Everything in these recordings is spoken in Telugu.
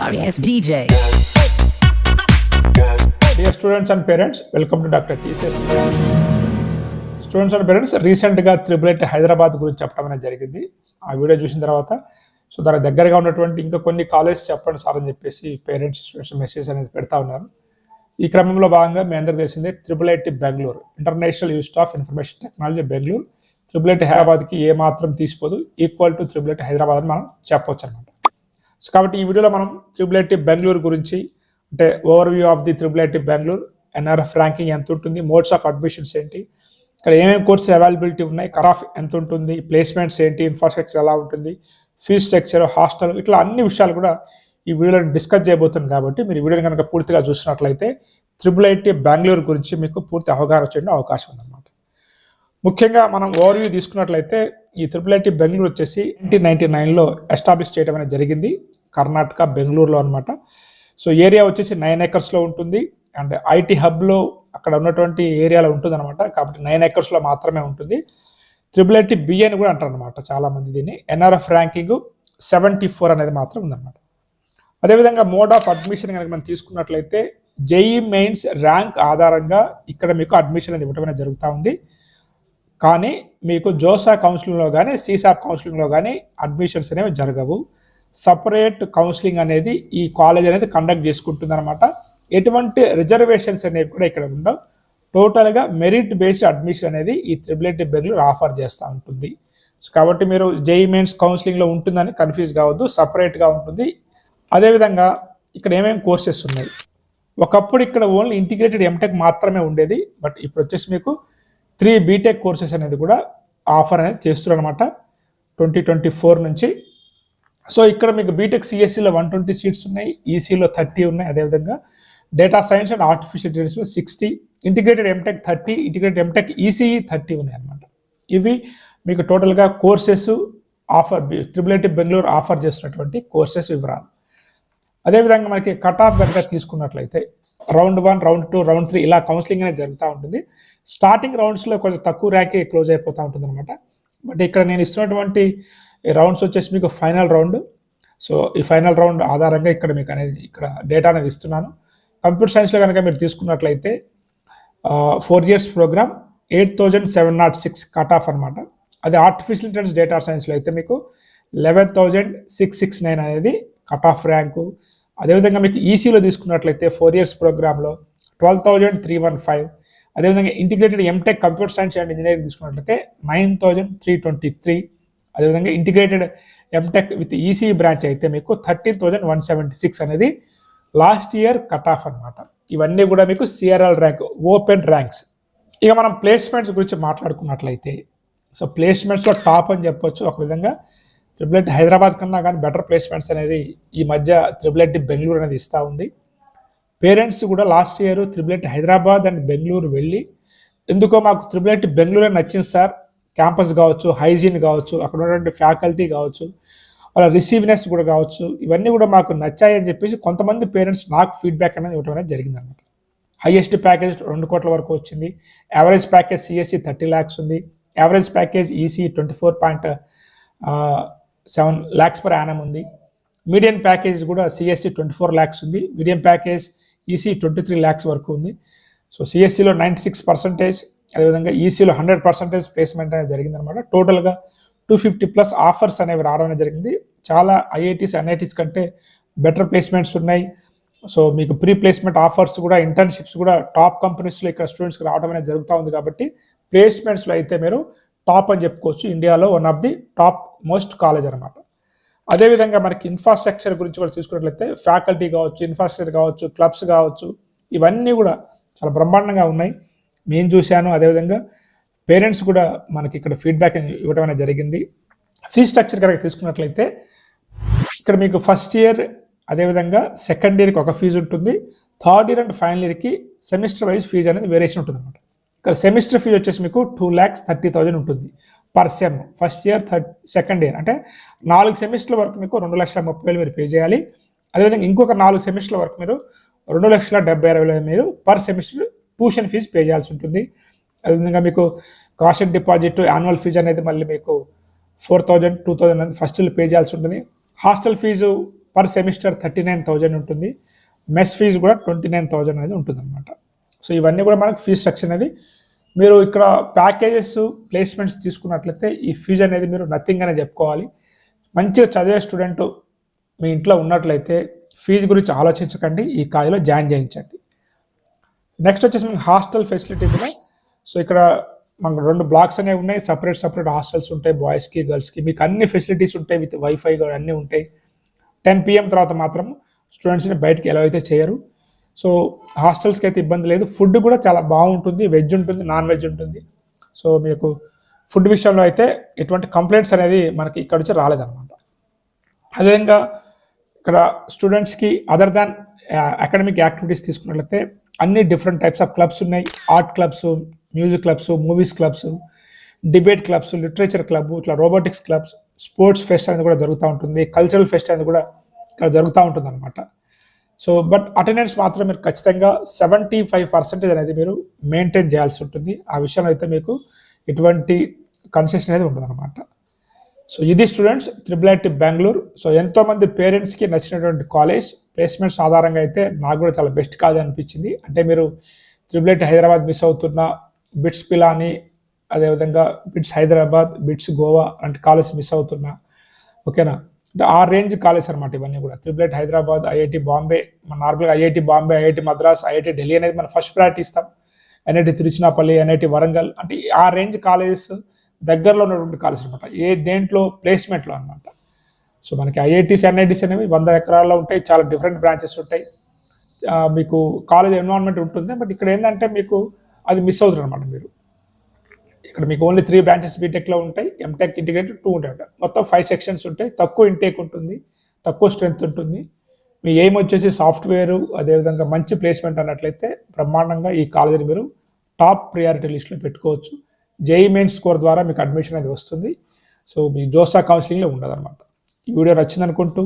sorry ass DJ. Dear students and parents welcome to doctor TCS students and parents రీసెంట్గా త్రిబుల్ ఎయిట్ హైదరాబాద్ గురించి చెప్పడం అనేది జరిగింది. ఆ వీడియో చూసిన తర్వాత సో దానికి దగ్గరగా ఉన్నటువంటి ఇంకా కొన్ని కాలేజ్ చెప్పండి సార్ అని చెప్పేసి పేరెంట్స్ స్టూడెంట్స్ మెసేజ్ అనేది పెడతా ఉన్నారు. ఈ క్రమంలో భాగంగా మీ అందరికి తెలిసిందే triple IT Bengaluru international institute of information technology Bengaluru. Triple IT హైదరాబాద్కి ఏ మాత్రం తీసిపోదు equal to triple IT Hyderabad అని మనం చెప్పవచ్చు అనమాట సో కాబట్టి ఈ వీడియోలో మనం త్రిబుల్ ఐటీ బెంగళూరు గురించి అంటే overview of the triple IT Bengaluru NRF ranking ఎంత ఉంటుంది మోడ్స్ ఆఫ్ అడ్మిషన్స్ ఏంటి ఇక్కడ ఏమేమి కోర్సెస్ అవైలబిలిటీ ఉన్నాయి కట్ ఆఫ్ ఎంత ఉంటుంది ప్లేస్మెంట్స్ ఏంటి ఇన్ఫ్రాస్ట్రక్చర్ ఎలా ఉంటుంది ఫీజ్ స్ట్రక్చర్ హాస్టల్ ఇట్లా అన్ని విషయాలు కూడా ఈ వీడియోలో డిస్కస్ చేయబోతుంది కాబట్టి మీరు వీడియోని కనుక పూర్తిగా చూసినట్లయితే త్రిబుల్ ఐటీ బెంగళూరు గురించి మీకు పూర్తి అవగాహన వచ్చే అవకాశం ఉందన్నమాట. ముఖ్యంగా మనం ఓవర్వ్యూ తీసుకున్నట్లయితే ఈ త్రిపుల్ ఐటీ బెంగళూరు వచ్చేసి నైన్టీన్ నైన్టీ నైన్లో ఎస్టాబ్లిష్ చేయడం అనేది జరిగింది. కర్ణాటక బెంగళూరులో అనమాట సో ఏరియా వచ్చేసి నైన్ ఎకర్స్లో ఉంటుంది. అండ్ ఐటీ హబ్లో అక్కడ ఉన్నటువంటి ఏరియాలో ఉంటుంది అనమాట కాబట్టి నైన్ ఎకర్స్లో మాత్రమే ఉంటుంది. త్రిబుల్ ఐటీ బి అని కూడా అంటారు అనమాట చాలామంది దీన్ని. ఎన్ఆర్ఎఫ్ ర్యాంకింగ్ సెవెంటీ ఫోర్ అనేది మాత్రం ఉందన్నమాట. అదేవిధంగా మోడ్ ఆఫ్ అడ్మిషన్ కనుక మనం తీసుకున్నట్లయితే జేఈ మెయిన్స్ ర్యాంక్ ఆధారంగా ఇక్కడ మీకు అడ్మిషన్ అనేది ఇవ్వడం అనేది జరుగుతూ ఉంది. కానీ మీకు జోసా కౌన్సిలింగ్లో కానీ సీసాప్ కౌన్సిలింగ్లో కానీ అడ్మిషన్స్ అనేవి జరగవు. సపరేట్ కౌన్సిలింగ్ అనేది ఈ కాలేజ్ అనేది కండక్ట్ చేసుకుంటుంది అనమాట ఎటువంటి రిజర్వేషన్స్ అనేవి కూడా ఇక్కడ ఉండవు. టోటల్గా మెరిట్ బేస్డ్ అడ్మిషన్ అనేది ఈ త్రిబుల్ బెంగళూరు ఆఫర్ చేస్తూ ఉంటుంది. సో కాబట్టి మీరు జేఈ మెయిన్స్ కౌన్సిలింగ్లో ఉంటుందని కన్ఫ్యూజ్ కావద్దు సపరేట్గా ఉంటుంది. అదేవిధంగా ఇక్కడ ఏమేమి కోర్సెస్ ఉన్నాయి? ఒకప్పుడు ఇక్కడ ఓన్లీ ఇంటిగ్రేటెడ్ ఎంటెక్ మాత్రమే ఉండేది. బట్ ఇప్పుడు వచ్చేసి మీకు త్రీ బీటెక్ కోర్సెస్ అనేది కూడా ఆఫర్ అనేది చేస్తున్నారు అనమాట ట్వంటీ ట్వంటీ ఫోర్ నుంచి సో ఇక్కడ మీకు బీటెక్ సిఎస్సిలో వన్ ట్వంటీ సీట్స్ ఉన్నాయి ఈసీలో థర్టీ ఉన్నాయి అదేవిధంగా data science and artificial ఇంటెలిజెన్స్లో sixty integrated MTech thirty integrated MTech ECE thirty ఉన్నాయి అనమాట ఇవి మీకు టోటల్గా courses offer triple IT Bengaluru offer చేసినటువంటి కోర్సెస్ వివరాలు. అదేవిధంగా మనకి కట్ ఆఫ్ కనుక తీసుకున్నట్లయితే round one round two round three ఇలా కౌన్సిలింగ్ అనేది జరుగుతూ ఉంటుంది. స్టార్టింగ్ రౌండ్స్లో కొంచెం తక్కువ ర్యాంకే క్లోజ్ అయిపోతూ ఉంటుంది అనమాట బట్ ఇక్కడ నేను ఇస్తున్నటువంటి ఈ రౌండ్స్ వచ్చేసి మీకు ఫైనల్ రౌండ్. సో ఈ ఫైనల్ రౌండ్ ఆధారంగా ఇక్కడ మీకు అనేది ఇక్కడ డేటా అనేది ఇస్తున్నాను. కంప్యూటర్ సైన్స్లో కనుక మీరు తీసుకున్నట్లయితే four years programme eight thousand seven naught six cut off అనమాట అది ఆర్టిఫిషియల్ ఇంటెలిజెన్స్ డేటా సైన్స్లో అయితే మీకు eleven thousand six six nine అనేది కట్ ఆఫ్ ర్యాంకు. అదేవిధంగా మీకు ఈసీలో తీసుకున్నట్లయితే ఫోర్ ఇయర్స్ ప్రోగ్రాంలో twelve thousand three one five. అదేవిధంగా integrated MTech computer science and engineering తీసుకున్నట్లయితే nine thousand three twenty three. అదేవిధంగా integrated MTech with EC branch అయితే మీకు thirteen thousand one seventy six అనేది లాస్ట్ ఇయర్ కట్ ఆఫ్ అనమాట ఇవన్నీ కూడా మీకు సిఆర్ఎల్ ర్యాంక్ ఓపెన్ ర్యాంక్స్ ఇక మనం ప్లేస్మెంట్స్ గురించి మాట్లాడుకున్నట్లయితే సో ప్లేస్మెంట్స్లో టాప్ అని చెప్పొచ్చు. ఒక విధంగా త్రిబుల్ హైదరాబాద్ కన్నా కానీ బెటర్ ప్లేస్మెంట్స్ అనేది ఈ మధ్య త్రిబుల్ బెంగళూరు అనేది ఇస్తూ ఉంది. పేరెంట్స్ కూడా last year triple Hyderabad and Bengaluru వెళ్ళి ఎందుకో మాకు త్రిబుల్ బెంగళూరు అని నచ్చింది సార్ క్యాంపస్ కావచ్చు హైజీన్ కావచ్చు అక్కడ ఉన్నటువంటి ఫ్యాకల్టీ కావచ్చు వాళ్ళ రిసీవ్నెస్ కూడా కావచ్చు ఇవన్నీ కూడా మాకు నచ్చాయి అని చెప్పేసి కొంతమంది పేరెంట్స్ నాకు ఫీడ్బ్యాక్ అనేది ఇవ్వడం అనేది జరిగింది అనమాట హైయెస్ట్ ప్యాకేజ్ రెండు కోట్ల వరకు వచ్చింది. Average package CSE thirty lakhs ఉంది. Average package EC twenty four point seven lakhs per annum ఉంది. మీడియం ప్యాకేజ్ కూడా సిఎస్సి ట్వంటీ ఫోర్ ల్యాక్స్ ఉంది. Medium package EC twenty three lakhs వరకు ఉంది. సో సిఎస్సిలో నైంటీ సిక్స్ పర్సెంటేజ్ అదేవిధంగా ఈసీలో హండ్రెడ్ పర్సెంటేజ్ ప్లేస్మెంట్ అనేది జరిగిందనమాట టోటల్గా టూ ఫిఫ్టీ ప్లస్ ఆఫర్స్ అనేవి రావడం అనేది జరిగింది. చాలా ఐఐటీస్ ఎన్ఐటీస్ కంటే బెటర్ ప్లేస్మెంట్స్ ఉన్నాయి. సో మీకు ప్రీ ప్లేస్మెంట్ ఆఫర్స్ కూడా ఇంటర్న్షిప్స్ కూడా టాప్ కంపెనీస్లో ఇక్కడ స్టూడెంట్స్కి రావడం అనేది జరుగుతూ ఉంది కాబట్టి ప్లేస్మెంట్స్లో అయితే మీరు టాప్ అని చెప్పుకోవచ్చు. ఇండియాలో one of the topmost college అనమాట అదేవిధంగా మనకి ఇన్ఫ్రాస్ట్రక్చర్ గురించి కూడా చూసుకున్నట్లయితే ఫ్యాకల్టీ కావచ్చు ఇన్ఫ్రాస్ట్రక్చర్ కావచ్చు క్లబ్స్ కావచ్చు ఇవన్నీ కూడా చాలా బ్రహ్మాండంగా ఉన్నాయి. నేను చూశాను అదేవిధంగా పేరెంట్స్ కూడా మనకి ఇక్కడ ఫీడ్బ్యాక్ ఇవ్వడం అనేది జరిగింది. ఫీ స్ట్రక్చర్ కనుక తీసుకున్నట్లయితే ఇక్కడ మీకు ఫస్ట్ ఇయర్ అదేవిధంగా సెకండ్ ఇయర్కి ఒక ఫీజు ఉంటుంది. థర్డ్ ఇయర్ అండ్ ఫైనల్ ఇయర్కి సెమిస్టర్ వైజ్ ఫీజు అనేది వేరియేషన్ ఉంటుంది అనమాట ఇక్కడ సెమిస్టర్ ఫీజు వచ్చేసి మీకు టూ ల్యాక్స్ థర్టీ థౌజండ్ ఉంటుంది per sem. First year third second year. అంటే నాలుగు సెమిస్టర్ల వరకు మీకు రెండు లక్షల ముప్పై వేలు మీరు పే చేయాలి. అదేవిధంగా ఇంకొక నాలుగు సెమిస్టర్ల వరకు మీరు రెండు లక్షల డెబ్బై అరవై వేలు మీరు per semester tuition fee pay చేయాల్సి ఉంటుంది. అదేవిధంగా మీకు కాషన్ డిపాజిట్ యాన్యువల్ ఫీజు అనేది మళ్ళీ మీకు ఫోర్ థౌజండ్ టూ థౌజండ్ అనేది ఫస్ట్ పే చేయాల్సి ఉంటుంది. Hostel fee per semester thirty nine thousand ఉంటుంది. మెస్ ఫీజు కూడా ట్వంటీ నైన్ థౌజండ్ అనేది ఉంటుంది అనమాట సో ఇవన్నీ కూడా మనకు ఫీజ్ స్ట్రక్చర్ అనేది మీరు ఇక్కడ ప్యాకేజెస్ ప్లేస్మెంట్స్ తీసుకున్నట్లయితే ఈ ఫీజు అనేది మీరు నథింగ్ అనే చెప్పుకోవాలి. మంచిగా చదివే స్టూడెంట్ మీ ఇంట్లో ఉన్నట్లయితే ఫీజు గురించి ఆలోచించకండి. ఈ కాలేజీలో జాయిన్ చేయించండి. నెక్స్ట్ వచ్చేసి మీకు హాస్టల్ ఫెసిలిటీ కూడా సో ఇక్కడ మనకు రెండు బ్లాక్స్ అనేవి ఉన్నాయి. సపరేట్ సపరేట్ హాస్టల్స్ ఉంటాయి. బాయ్స్కి గర్ల్స్కి మీకు అన్ని ఫెసిలిటీస్ ఉంటాయి విత్ వైఫై అన్నీ ఉంటాయి. టెన్ పిఎం తర్వాత మాత్రం స్టూడెంట్స్ని బయటికి ఎలా అయితే చేయరు. సో హాస్టల్స్కి అయితే ఇబ్బంది లేదు. ఫుడ్ కూడా చాలా బాగుంటుంది. వెజ్ ఉంటుంది నాన్ వెజ్ ఉంటుంది. సో మీకు ఫుడ్ విషయంలో అయితే ఎటువంటి కంప్లైంట్స్ అనేది మనకి ఇక్కడ నుంచి రాలేదన్నమాట. అదేవిధంగా ఇక్కడ స్టూడెంట్స్కి అదర్ దాన్ అకాడమిక్ యాక్టివిటీస్ తీసుకున్నట్లయితే అన్ని డిఫరెంట్ టైప్స్ ఆఫ్ క్లబ్స్ ఉన్నాయి. Art clubs music clubs movies clubs debate clubs literature club ఇట్లా రోబోటిక్స్ క్లబ్స్ స్పోర్ట్స్ ఫెస్ట్ అనేది కూడా జరుగుతూ ఉంటుంది. కల్చరల్ ఫెస్ట్ అనేది కూడా ఇక్కడ జరుగుతూ ఉంటుంది అనమాట సో బట్ అటెండెన్స్ మాత్రం మీరు ఖచ్చితంగా సెవెంటీ ఫైవ్ పర్సెంటేజ్ అనేది మీరు మెయింటైన్ చేయాల్సి ఉంటుంది. ఆ విషయంలో అయితే మీకు ఎటువంటి కన్సెషన్ అనేది ఉండదన్నమాట. సో ఇది students triple IT Bengaluru so ఎంతోమంది పేరెంట్స్కి నచ్చినటువంటి కాలేజ్ ప్లేస్మెంట్స్ ఆధారంగా అయితే నాకు కూడా చాలా బెస్ట్ కాలేజ్ అనిపించింది. అంటే మీరు త్రిబుల్ ఐటీ హైదరాబాద్ మిస్ అవుతున్న బిట్స్ పిలాని అదేవిధంగా బిట్స్ హైదరాబాద్ బిట్స్ గోవా లాంటి కాలేజ్ మిస్ అవుతున్నా ఓకేనా అంటే ఆ రేంజ్ కాలేజ్ అనమాట ఇవన్నీ కూడా. Triple IT Hyderabad IIT Bombay మన నార్మల్గా IIT Bombay IIT Madras IIT Delhi అనేది మనం ఫస్ట్ ప్రయారిటీ ఇస్తాం. ఎన్ఐటి తిరుచినాపల్లి ఎన్ఐటి వరంగల్ అంటే ఆ రేంజ్ కాలేజెస్ దగ్గరలో ఉన్నటువంటి కాలేజ్ అనమాట ఏ దేంట్లో? ప్లేస్మెంట్లో అనమాట సో మనకి ఐఐటీస్ ఎన్ఐటీస్ అనేవి వంద ఎకరాల్లో ఉంటాయి చాలా డిఫరెంట్ బ్రాంచెస్ ఉంటాయి. మీకు కాలేజ్ ఎన్విరాన్మెంట్ ఉంటుంది బట్ ఇక్కడ ఏంటంటే మీకు అది మిస్ అవుతుంది అనమాట మీరు. ఇక్కడ మీకు ఓన్లీ త్రీ బ్రాంచెస్ బీటెక్లో ఉంటాయి ఎంటెక్ ఇంటిగ్రేటెడ్ టూ ఉంటాయి మొత్తం ఫైవ్ సెక్షన్స్ ఉంటాయి తక్కువ ఇంటేక్ ఉంటుంది తక్కువ స్ట్రెంత్ ఉంటుంది. మీ ఎయిమ్ వచ్చేసి సాఫ్ట్వేర్ అదేవిధంగా మంచి ప్లేస్మెంట్ అన్నట్లయితే బ్రహ్మాండంగా ఈ కాలేజీని మీరు టాప్ ప్రియారిటీ లిస్ట్లో పెట్టుకోవచ్చు. జేఈ మెయిన్ స్కోర్ ద్వారా మీకు అడ్మిషన్ అనేది వస్తుంది. సో మీ జోసా కౌన్సిలింగ్లో ఉండదు అనమాట ఈ వీడియో నచ్చింది అనుకుంటూ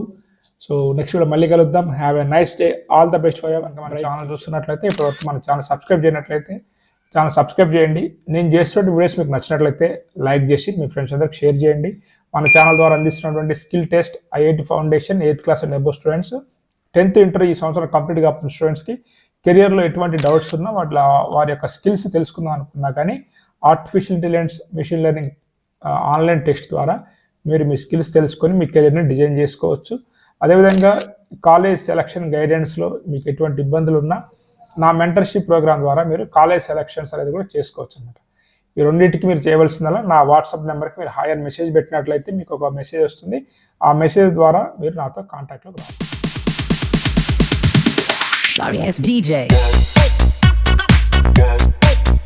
సో నెక్స్ట్ వీడియో మళ్ళీ కలుద్దాం. Have a nice day all the best for కనుక మన ఛానల్ చూస్తున్నట్లయితే ఇప్పటివరకు మన ఛానల్ సబ్స్క్రైబ్ చేయనట్లయితే ఛానల్ సబ్స్క్రైబ్ చేయండి. నేను చేస్తున్న వీడియోస్ మీకు నచ్చినట్లయితే లైక్ చేసి మీ ఫ్రెండ్స్ అందరికి షేర్ చేయండి. మన ఛానల్ ద్వారా అందిస్తున్నటువంటి skill test IIT foundation eighth class and above students tenth inter ఈ సంవత్సరం కంప్లీట్ కాపుతున్న స్టూడెంట్స్కి కెరియర్లో ఎటువంటి డౌట్స్ ఉన్నా వాటి వారి యొక్క స్కిల్స్ తెలుసుకుందాం అనుకున్నా కానీ artificial intelligence machine learning online test ద్వారా మీరు మీ స్కిల్స్ తెలుసుకొని మీ కెరియర్ని డిజైన్ చేసుకోవచ్చు. అదేవిధంగా కాలేజ్ సెలక్షన్ గైడెన్స్లో మీకు ఎటువంటి ఇబ్బందులు ఉన్నా నా మెంటర్షిప్ ప్రోగ్రామ్ ద్వారా మీరు కాలేజ్ సెలక్షన్స్ అనేది కూడా చేసుకోవచ్చు అనమాట ఈ రెండింటికి మీరు చేయవలసిందల్లా నా వాట్సాప్ నెంబర్కి మీరు హాయర్ మెసేజ్ పెట్టినట్లయితే మీకు ఒక మెసేజ్ వస్తుంది. ఆ మెసేజ్ ద్వారా మీరు నాతో కాంటాక్ట్లో DJ.